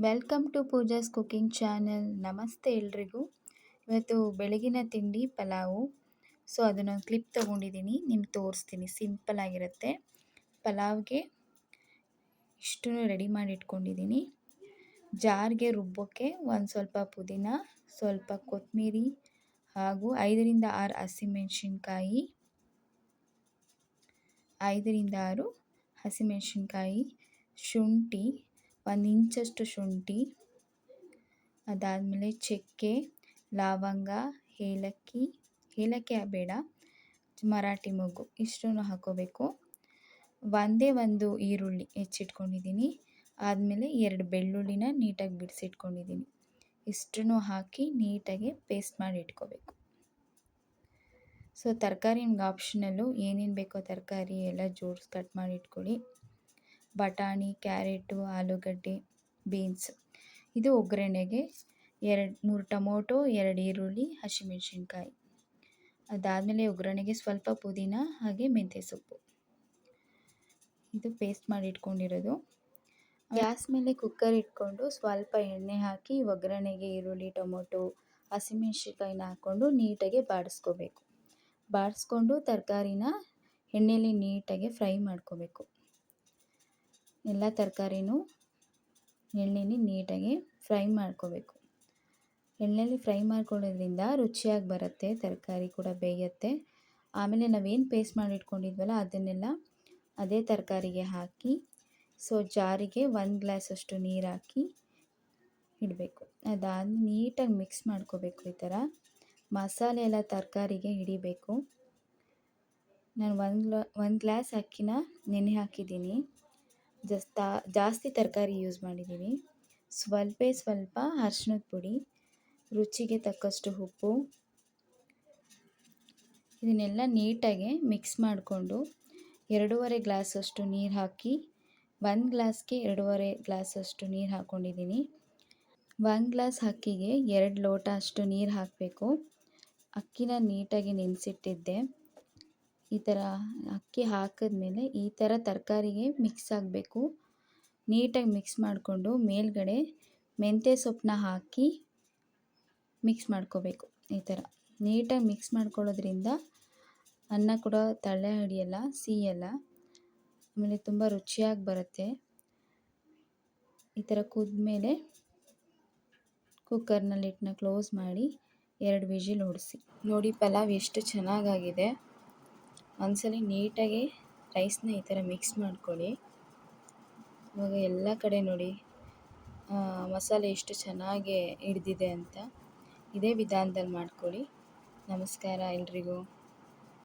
Welcome to Pooja's cooking channel. ನಮಸ್ತೆ ಎಲ್ರಿಗೂ. ಇವತ್ತು ಬೆಳಗಿನ ತಿಂಡಿ ಪಲಾವು. ಸೊ, ಅದನ್ನು ಕ್ಲಿಪ್ ತೊಗೊಂಡಿದ್ದೀನಿ ನಿಮ್ಗೆ ತೋರಿಸ್ತೀನಿ. ಸಿಂಪಲ್ ಆಗಿರುತ್ತೆ. ಪಲಾವ್ಗೆ ಇಷ್ಟು ರೆಡಿ ಮಾಡಿ ಇಟ್ಕೊಂಡಿದ್ದೀನಿ ಜಾರ್ಗೆ ರುಬ್ಬೋಕ್ಕೆ ಒಂದು ಸ್ವಲ್ಪ ಪುದೀನ, ಸ್ವಲ್ಪ ಕೊತ್ತಂಬರಿ ಹಾಗೂ ಐದರಿಂದ ಆರು ಹಸಿಮೆಣಸಿನ್ಕಾಯಿ, ಐದರಿಂದ ಆರು ಹಸಿಮೆಣಸಿನ್ಕಾಯಿ, ಶುಂಠಿ ಒಂದು ಇಂಚಷ್ಟು ಶುಂಠಿ, ಅದಾದಮೇಲೆ ಚಕ್ಕೆ, ಲವಂಗ, ಏಲಕ್ಕಿ ಏಲಕ್ಕಿ ಬೇಡ, ಮರಾಠಿ ಮೊಗ್ಗು ಇಷ್ಟನ್ನು ಹಾಕೋಬೇಕು. ಒಂದೇ ಒಂದು ಈರುಳ್ಳಿ ಹೆಚ್ಚಿಟ್ಕೊಂಡಿದ್ದೀನಿ. ಆದಮೇಲೆ ಎರಡು ಬೆಳ್ಳುಳ್ಳಿನ ನೀಟಾಗಿ ಬಿಡಿಸಿಟ್ಕೊಂಡಿದ್ದೀನಿ ಇಷ್ಟನ್ನು ಹಾಕಿ ನೀಟಾಗಿ ಪೇಸ್ಟ್ ಮಾಡಿ ಇಟ್ಕೋಬೇಕು. ಸೊ ತರಕಾರಿ ನಿಮ್ಗೆ ಆಪ್ಷನಲ್ಲು ಏನೇನು ಬೇಕೋ ತರಕಾರಿ ಎಲ್ಲ ಜೋಡಿಸಿ ಕಟ್ ಮಾಡಿ ಇಟ್ಕೊಳ್ಳಿ. ಬಟಾಣಿ, ಕ್ಯಾರೆಟು, ಆಲೂಗಡ್ಡೆ, ಬೀನ್ಸ್. ಇದು ಒಗ್ಗರಣೆಗೆ ಎರಡು, ಮೂರು ಟೊಮೊಟೊ, ಎರಡು ಈರುಳ್ಳಿ, ಹಸಿಮೆಣ್ಸಿನ್ಕಾಯಿ. ಅದಾದಮೇಲೆ ಒಗ್ಗರಣೆಗೆ ಸ್ವಲ್ಪ ಪುದೀನ, ಹಾಗೆ ಮೆಂತ್ಯ ಸೊಪ್ಪು. ಇದು ಪೇಸ್ಟ್ ಮಾಡಿ ಇಟ್ಕೊಂಡಿರೋದು. ಗ್ಯಾಸ್ ಮೇಲೆ ಕುಕ್ಕರ್ ಇಟ್ಕೊಂಡು ಸ್ವಲ್ಪ ಎಣ್ಣೆ ಹಾಕಿ ಒಗ್ಗರಣೆಗೆ ಈರುಳ್ಳಿ, ಟೊಮೊಟೊ, ಹಸಿಮೆಣ್ಸಿನ್ಕಾಯಿನ ಹಾಕ್ಕೊಂಡು ನೀಟಾಗಿ ಬಾಡಿಸ್ಕೋಬೇಕು. ಬಾಡಿಸ್ಕೊಂಡು ತರಕಾರಿನ ಎಣ್ಣೆಯಲ್ಲಿ ನೀಟಾಗಿ ಫ್ರೈ ಮಾಡ್ಕೋಬೇಕು. ಎಲ್ಲ ತರಕಾರಿನೂ ಎಣ್ಣೆಲಿ ನೀಟಾಗಿ ಫ್ರೈ ಮಾಡ್ಕೋಬೇಕು. ಎಣ್ಣೆಲಿ ಫ್ರೈ ಮಾಡ್ಕೊಳ್ಳೋದ್ರಿಂದ ರುಚಿಯಾಗಿ ಬರುತ್ತೆ, ತರಕಾರಿ ಕೂಡ ಬೇಯುತ್ತೆ. ಆಮೇಲೆ ನಾವೇನು ಪೇಸ್ಟ್ ಮಾಡಿಟ್ಕೊಂಡಿದ್ವಲ್ಲ, ಅದನ್ನೆಲ್ಲ ಅದೇ ತರಕಾರಿಗೆ ಹಾಕಿ, ಸೊ ಜಾರಿಗೆ ಒಂದು ಗ್ಲಾಸಷ್ಟು ನೀರು ಹಾಕಿ ಇಡಬೇಕು. ಅದಾದ ನೀಟಾಗಿ ಮಿಕ್ಸ್ ಮಾಡ್ಕೋಬೇಕು ಈ ಥರ. ಮಸಾಲೆ ಎಲ್ಲ ತರಕಾರಿಗೆ ಹಿಡಿಬೇಕು. ನಾನು ಒಂದು ಒಂದು ಗ್ಲಾಸ್ ಅಕ್ಕಿನ ನೆನೆ ಹಾಕಿದ್ದೀನಿ. ಜಸ್ತಾ, ಜಾಸ್ತಿ ತರಕಾರಿ ಯೂಸ್ ಮಾಡಿದ್ದೀನಿ ಸ್ವಲ್ಪ ಸ್ವಲ್ಪ ಅರ್ಶಿಣದ ಪುಡಿ, ರುಚಿಗೆ ತಕ್ಕಷ್ಟು ಉಪ್ಪು. ಇದನ್ನೆಲ್ಲ ನೀಟಾಗಿ ಮಿಕ್ಸ್ ಮಾಡಿಕೊಂಡು ಎರಡೂವರೆ ಗ್ಲಾಸಷ್ಟು ನೀರು ಹಾಕಿ, ಒಂದು ಗ್ಲಾಸ್ಗೆ ಎರಡೂವರೆ ಗ್ಲಾಸಷ್ಟು ನೀರು ಹಾಕ್ಕೊಂಡಿದ್ದೀನಿ ಒಂದು ಗ್ಲಾಸ್ ಅಕ್ಕಿಗೆ ಎರಡು ಲೋಟ ಅಷ್ಟು ನೀರು ಹಾಕಬೇಕು. ಅಕ್ಕಿನ ನೀಟಾಗಿ ನೆನೆಸಿಟ್ಟಿದ್ದೆ. ಈ ಥರ ಅಕ್ಕಿ ಹಾಕಿದ್ಮೇಲೆ ಈ ಥರ ತರಕಾರಿಗೆ ಮಿಕ್ಸ್ ಆಗಬೇಕು. ನೀಟಾಗಿ ಮಿಕ್ಸ್ ಮಾಡಿಕೊಂಡು ಮೇಲ್ಗಡೆ ಮೆಂತ್ಯ ಸೊಪ್ಪನ್ನ ಹಾಕಿ ಮಿಕ್ಸ್ ಮಾಡ್ಕೋಬೇಕು ಈ ಥರ. ನೀಟಾಗಿ ಮಿಕ್ಸ್ ಮಾಡ್ಕೊಳ್ಳೋದ್ರಿಂದ ಅನ್ನ ಕೂಡ ತಳೆ ಹಿಡಿಯಲ್ಲ ಸಿಹಿಯಲ್ಲ ಆಮೇಲೆ ತುಂಬ ರುಚಿಯಾಗಿ ಬರುತ್ತೆ. ಈ ಥರ ಕುದ್ಮೇಲೆ ಕುಕ್ಕರ್ನಲ್ಲಿ ಹಿಟ್ಟನ್ನ ಕ್ಲೋಸ್ ಮಾಡಿ ಎರಡು ವಿಜಿಲ್ ಹೊಡಿಸಿ ನೋಡಿ ಪಲಾವ್ ಎಷ್ಟು ಚೆನ್ನಾಗಾಗಿದೆ. ಒಂದ್ಸಲ ನೀಟಾಗಿ ರೈಸ್ನ ಈ ಥರ ಮಿಕ್ಸ್ ಮಾಡ್ಕೊಳ್ಳಿ. ಇವಾಗ ಎಲ್ಲ ಕಡೆ ನೋಡಿ ಮಸಾಲೆ ಎಷ್ಟು ಚೆನ್ನಾಗಿ ಹಿಡ್ದಿದೆ ಅಂತ. ಇದೇ ವಿಧಾನದಲ್ಲಿ ಮಾಡ್ಕೊಳ್ಳಿ. ನಮಸ್ಕಾರ ಎಲ್ರಿಗೂ.